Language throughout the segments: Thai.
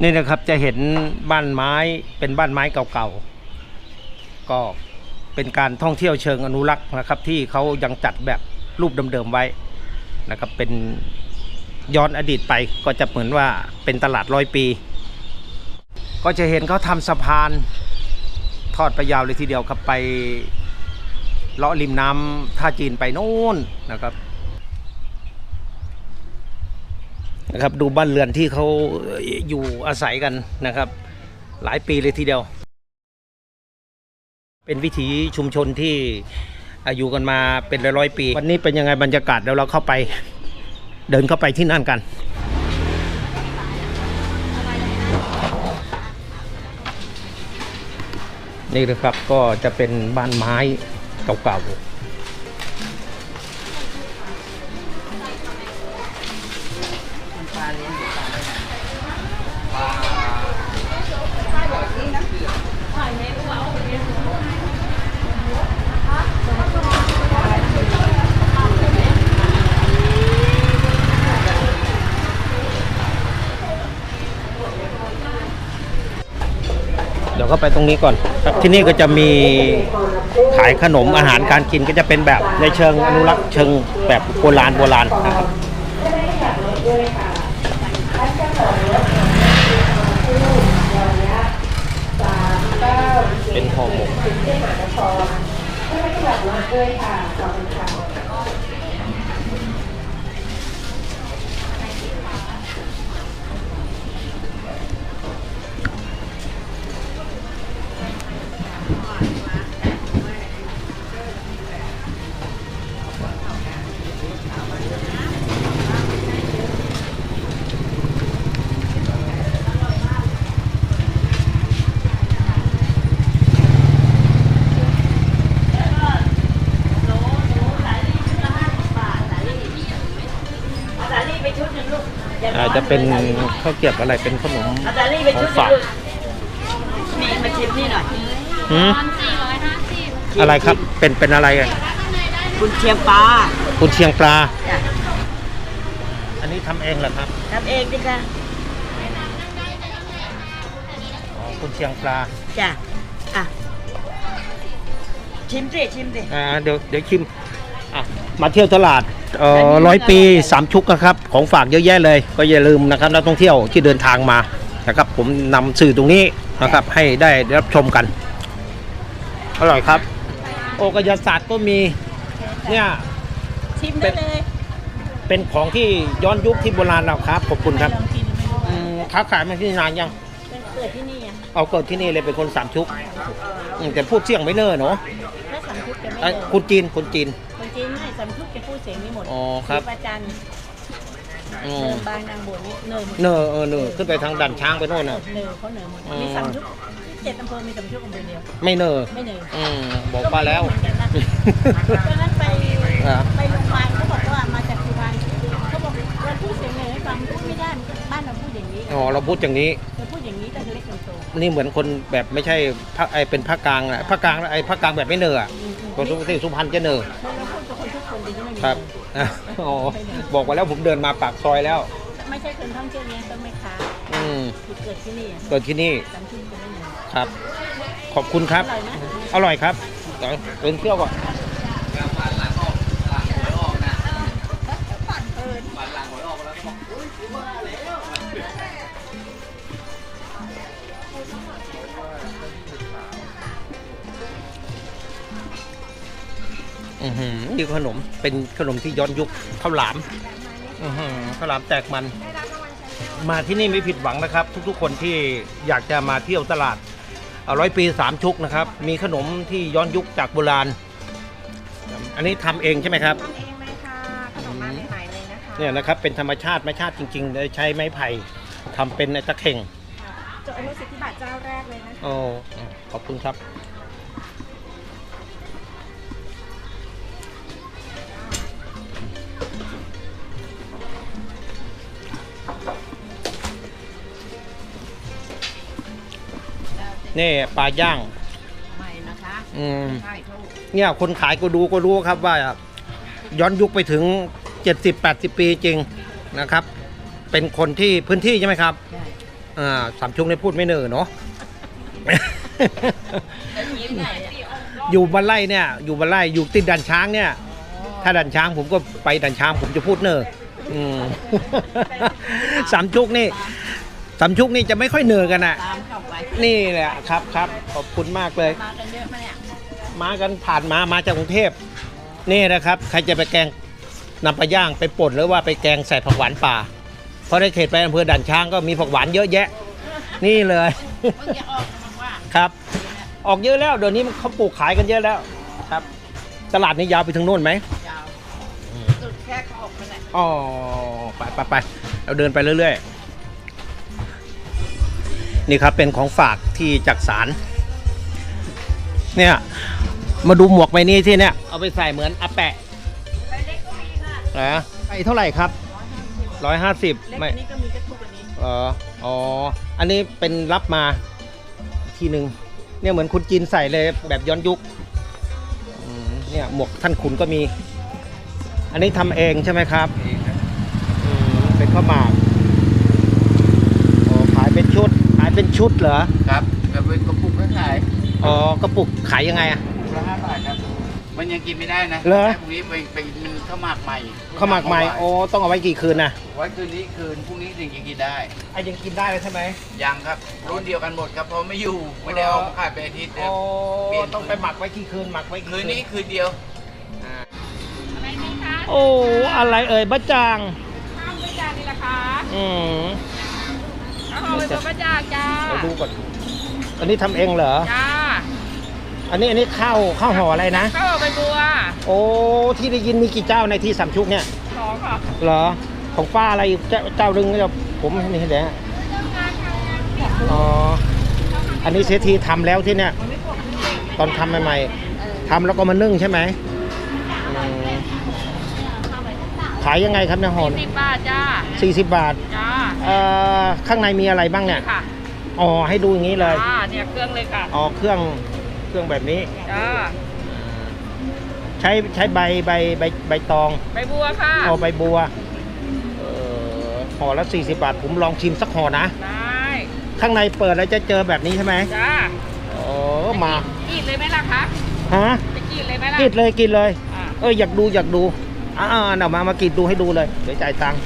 นี่นะครับจะเห็นบ้านไม้เป็นบ้านไม้เก่าๆ ก็เป็นการท่องเที่ยวเชิงอนุรักษ์นะครับ ที่เขายังจัดแบบรูปเดิมๆไว้นะครับเป็นย้อนอดีตไปก็จะเหมือนว่าเป็นตลาดร้อยปี ก็จะเห็นเขาทำสะพานทอดไปยาวเลยทีเดียวครับไปเลาะริมน้ำท่าจีนไปโน่นนะครับ นะครับดูบ้านเรือนที่เขาอยู่อาศัยกันนะครับ หลายปีเลยทีเดียว เป็นวิถีชุมชนที่อายุกันมาเป็นร้อยปี วันนี้เป็นยังไงบรรยากาศเดี๋ยวเราเข้าไปเดินเข้าไปที่นั่นกันนี่นะครับก็จะเป็นบ้านไม้เก่าๆ เดี๋ยวก็ไปตรงนี้ก่อนครับที่นี่ก็จะมีขายขนมอาหารการกินก็จะเป็นแบบในเชิงอนุรักษ์เชิงแบบโบราณโบราณนะครับเป็นห่อหมกอาจจะ เป็นข้าวเกรียบอะไรเป็นขนมเอาดาลี่ไปชุดหนึงลูกนี่มาชิมนี่หน่อยหืมสี่ร้อยห้าสิบอะไรครับเป็นเป็นอะไรกันคุณเชียงปลาคุณเชียงปลา จ้ะอันนี้ทำเองเหรอครับทำเองดิค่ะอ๋อคุณเชียงปลาจ้ะอะชิมสิชิมสิอ่าเดี๋ยวเดี๋ยวชิมอะมาเที่ยวตลาดเอ่อ ร้อยปีสามชุกนะครับ ของฝากเยอะแยะเลย ก็อย่าลืมนะครับนักท่องเที่ยวที่เดินทางมานะครับ ผมนำสื่อตรงนี้นะครับให้ได้รับชมกัน อร่อยครับ โอกายศาสตร์ก็มีเนี่ยชิมได้เลยเป็นของที่ย้อนยุคที่โบราณเราครับขอบคุณครับอืมค้าขายมาที่นานยังเป็นเกิดที่นี่อะเอาเกิดที่นี่เลยเป็นคนสามชุกอืมแต่พูดเสียงไม่เนิ่นเนาะถ้าสัมพุทธจะไม่อะเดินคุณจีนคนจีน เสียงนี้หมดอ๋อครับ ประจันอืมเนินบางนางบวชนี่เนินเนอเออเนอขึ้นไปทางดันช้างไปโน่นน่ะ เนินเขาเนินหมดอืมมีสัมพุทธเจ็ดอำเภอมีสัมพุทธอำเภอเดียวไม่เนอไม่เนินอืมบอกมาแล้ว ก็ไม่รู้เหมือนกันนะตอนนั้นไปอะไปโรงพยาบาลเขาบอกว่ามาจากสุพรรณเขาบอกเราพูดเสียงเลยให้ฟังพูดไม่ได้มันก็บ้านเราพูดอย่างนี้อ๋อเราพูดอย่างนี้ เราพูดอย่างนี้ตั้งแต่เล็กจนโตนี่เหมือนคนแบบไม่ใช่ภาคไอเป็นภาคกลางนะภาคกลางไอภาคกลางแบบไม่เนออะอืมอืมคนสุที่สุพรรณจะเนอเราพูดกับ คนทุกคนดีที่ไม่มีครับอะอ๋อบอกมาแล้วผมเดินมาปากซอยแล้ว ไม่ใช่คนท่องเที่ยวเนี้ต้องไม่ค้าอืมคือเกิดที่นี่อะเกิดที่นี่สามทุ่มจะไม่เหนื่อยครับ ขอบคุณครับอร่อยไหมอร่อยครับเดี๋ยวเดินเที่ยวก่อน อือหือนี่ขนม เป็นขนมที่ย้อนยุคข้าวหลามอือหือข้าวหลามแตกมัน มาที่นี่ไม่ผิดหวังนะครับ ทุกๆ คนที่อยากจะมาเที่ยวตลาดร้อยปีสามชุกนะครับ มีขนมที่ย้อนยุคจากโบราณ อันนี้ทำเองใช่ไหมครับทำเองเลยค่ะขนมมาใหม่ๆเลยนะคะเนี่ยนะครับเป็นธรรมชาติไม้ชาติจริงๆเลยใช้ไม้ไผ่ทำเป็นไอ้ตะเข่งจดอนุสิทธิบัตรเจ้าแรกเลยนะคะโอ้ขอบคุณครับ นี่ปลาย่างใหม่นะคะอืมใช่เขาเนี่ยคนขายก็ดูก็รู้ครับว่า ย้อนยุคไปถึง 70-80 ปีจริงนะครับ เป็นคนที่พื้นที่ใช่ไหมครับ ใช่ออ่าสามชุกนี่พูดไม่เนอเนาะอยู่บันไล่เนี่ย อยู่บันไล่อยู่ติดดันช้างเนี่ย ถ้าดันช้างผมก็ไปดันช้างผมจะพูดเนออืม สามชุกนี่ สามชุกนี่จะไม่ค่อยเนอกันอะ ตามเข้าไปนี่แหละครับครับขอบคุณมากเลย มากันเยอะไหมเนี่ยมากันผ่านมามาจากกรุงเทพนี่นะครับ ใครจะไปแกงนำไปย่างไปป่นหรือว่าไปแกงใส่ผักหวานป่า เพราะในเขตไปอำเภอด่านช้างก็มีผักหวานเยอะแยะ นี่เลย เพิ่งจะออกมาว่าครับ ออกเยอะแล้วเดี๋ยวนี้มันเขาปลูกขายกันเยอะแล้วครับ ตลาดนี้ยาวไปถึงโน่นไหมยาวสุดแค่เขาออกมาเนี่ยอ๋อไปไปไปเราเดินไปเรื่อยๆ นี่ครับเป็นของฝากที่จากสารเนี่ยมาดูหมวกใบนี้ที่เนี่ยเอาไปใส่เหมือนอาแปะไปเล็กก็มีค่ะนะไอ้เท่าไหร่ครับร้อยห้าสิบเล็กไม่อันนี้ก็มีกระทุกอันนี้เอออ๋ออันนี้เป็นรับมาทีหนึ่งเนี่ยเหมือนคุณจีนใส่เลยแบบย้อนยุคอืมเนี่ยหมวกท่านขุนก็มี อันนี้ทำเองใช่ไหมครับอืมเป็นข้าวหมากอ๋อขายเป็นชุด ขาย เป็นชุดเหรอ ครับแบบเป็นกระปุกก็ขายอ๋อกระปุกขายยังไงอะกระปุกละห้าบาทครับ มันยังกินไม่ได้นะเหรอ พรุ่งนี้ไปไปกินข้าวหมากใหม่ข้าวหมากใหม่โอ้ต้องเอาไว้กี่คืนนะไว้คืนนี้คืนพรุ่งนี้ถึงจะกินได้ ไอ้ยังกินได้เลยใช่ไหมยังครับ รุ่นเดียวกันหมดครับเพราะไม่อยู่ไม่ได้เอามาขายไปอาทิตย์เดีโอ้ยว เปลี่ยน ต้องไปหมักไว้กี่คืนหมักไว้กี่คืนนี้คืนเดียวอะไรไหมคะโอ้อะไรเอ่ยบะจางข้าวด้วยจานนี่ละคะอืมข้าวหอมเป็นบะจ่างจ้าเดี๋ยวดูก่อน อันนี้ทำเองเหรอ จ้าอันนี้อันนี้ข้าวข้าวห่ออะไรนะ ข้าวหอมใบบัวโอ้ที่ได้ยินมีกี่เจ้าในที่สามชุกเนี่ย สองค่ะเหรอ ของป้าอะไรอีกเจ้าเจ้าหนึงเนี่ยผมไม่เห็นเลยฮะอ๋อ อันนี้เสียทีทำแล้วที่เนี่ย ตอนทำใหม่ๆทำแล้วก็มานึ่งใช่ไหมอืมขายยังไงครับเนี่ยหอนสิบบาทจ้า40บาทจ้าเอ่อข้างในมีอะไรบ้างเนี่ย ค่ะ อ๋อให้ดูอย่างนี้เลยจ้าเนี่ยเครื่องเลยค่ะอ๋อเครื่องเครื่องแบบนี้จ้าใช้ใช้ใบใบใบใบตองใบบัวค่ะเอาใบบัวเอ่อห่อละ40 บาท ผมลองชิมสักห่อนะได้ข้างในเปิดแล้วจะเจอแบบนี้ใช่ไหมจ้าโอ้มากินเลยไหมล่ะคะฮะจะกินเลยไหมล่ะกินเลยกินเลยอ่าเอ้ยอยากดูอยากดูอ่าๆเอามามากินดูให้ดูเลยเดี๋ยวจ่ายตังค์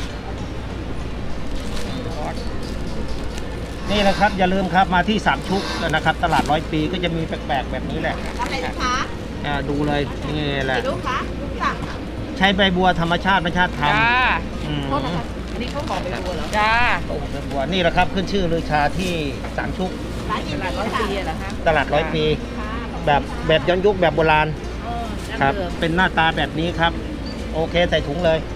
นี่นะครับอย่าลืมครับมาที่สามชุกนะครับ ตลาดร้อยปีก็จะมีแปลกๆแบบนี้แหละทำอะไรลูกค้าอ่าดูเลยนี่แหละกี่ลูกค้าลูกสั่งใช้ใบบัวธรรมชาติธรรมชาติทจ้าำอืมโทษนะคะอันนี้เขาบอกเป็นบัวเหรอจ้าโอ้โหใบบัวนี่แหละครับขึ้นชื่อลือชาที่สามชุกร้านยินดีค่ะเหรอคะตลาดร้อยปีแบบแบบย้อนยุคแบบโบราณเออครับน้ำเดือดเป็นหน้าตาแบบนี้ครับ โอเคใส่ถุงเลยค